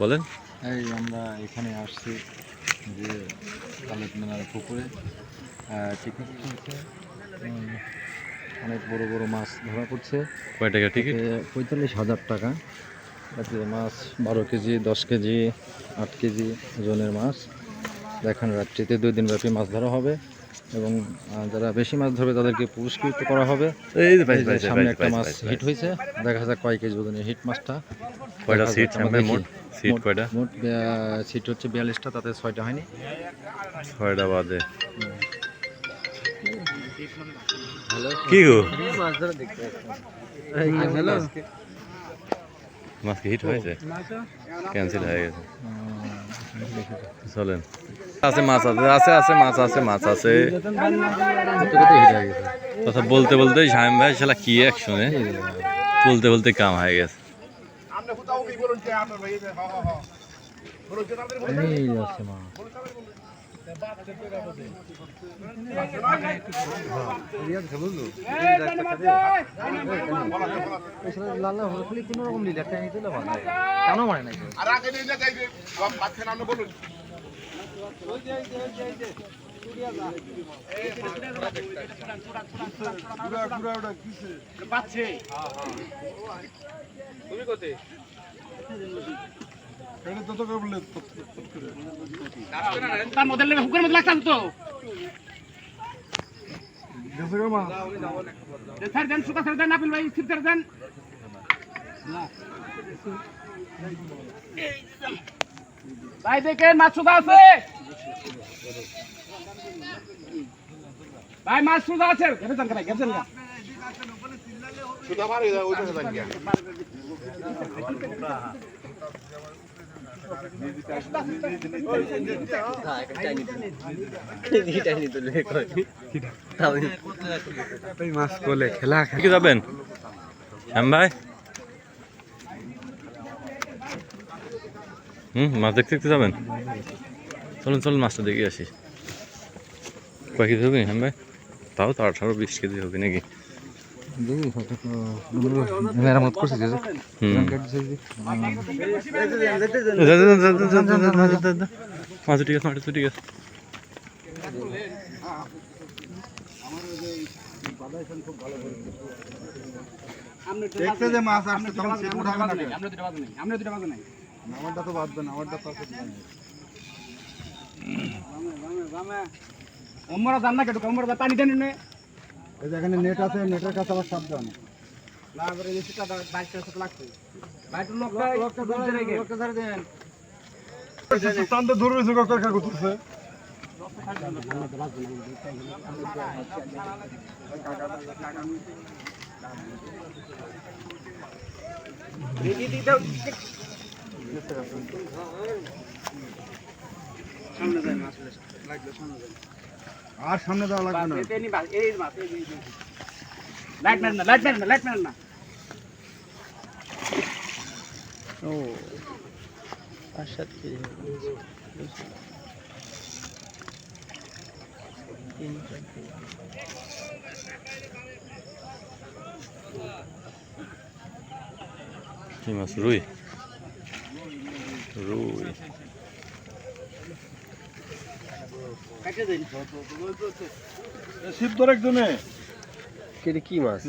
বলেন। এই আমরা এখানে আসছি যে কালেক মেলার পুকুরে। টিকিট চলছে অনেক বড় বড় মাছ ধরা পড়ছে। কয় টাকা টিকিট? পঁয়তাল্লিশ হাজার টাকা। এতে মাছ বারো কেজি দশ কেজি আট কেজি ওজনের মাছ। দেখেন রাত্রিতে দুই দিন ব্যাপী মাছ ধরা হবে। এবং যারা বেশি মাছ ধরবে তাদেরকে পুরস্কৃত করা হবে। সামনে একটা মাছ হিট হয়েছে। দেখা যাক কয় কেজি ওজনের হিট মাছটা। কয়টা সিট। মোট সিট কয়টা? মোট সিট হচ্ছে বিয়াল্লিশটা তাতে ছয়টা হয়নি। ছয়টা বাদে। কি গো? মাছ ধরা দেখতে মাছ কি হিট হয়েছে? ক্যান্সেল হয়ে গেছে। চলেন। আছে, মাছ আছে আছে আছে, মাছ আছে মাছ আছে কথা বলতে বলতে শামিম ভাই, শালা কি অ্যাকশনে বলতে বলতে কাম হয়ে গেছে। কেন মানে নাই তার মধ্যে হুকের লাগতাম তো স্যার দেন সুকা স্যার দেন আপিল ভাই স্থির স্যার দেন ভাই, দেখেন মাছ সুদা আছে আছে। ভাই যান সুদা মারে ওই পাশে যান মাছ কোলে যাবেন? শ্যাম ভাই? হুম মাছ দেখতে দেখতে যাবেন? চলুন চলুন মাছটা দেখে আসি। কয় কেজি হবে হ্যাঁ ভাই তাও তো আঠারো বিশ কেজি হবে নাকি? মেরামত করছে যে হুম। মাছ ঠিক আছে মাছ ঠিক আছে দেখতে যে মাছ আসছে তখন সেটা উঠাবে না। কেন? আমরা দুটো বাজে নাই আমরা দুটো বাজে নাই আমারটা তো বাদবে না আমারটা তো আছে ওমরা জান না কেটু ওমরা পানি দেন নে এই যে এখানে নেট আছে নেটের কাছে আবার সাবধান। না করে এই সেটা 22 টাকা লাগছে বাইটু লোক লোকটা ধরে রেখে। লোকটা ধরে দেন। টানতে ধরে রয়েছে কাকা কাকু তুলছে সামনে আর সামনে যাওয়া লাগবে না। নি লাইট মারেন না লাইট মারেন না লাইট মারেন না ও পাঁচ সাত কেজি কি মাছ? রুই? রুই। শীত ধরে একজনে। কি মাছ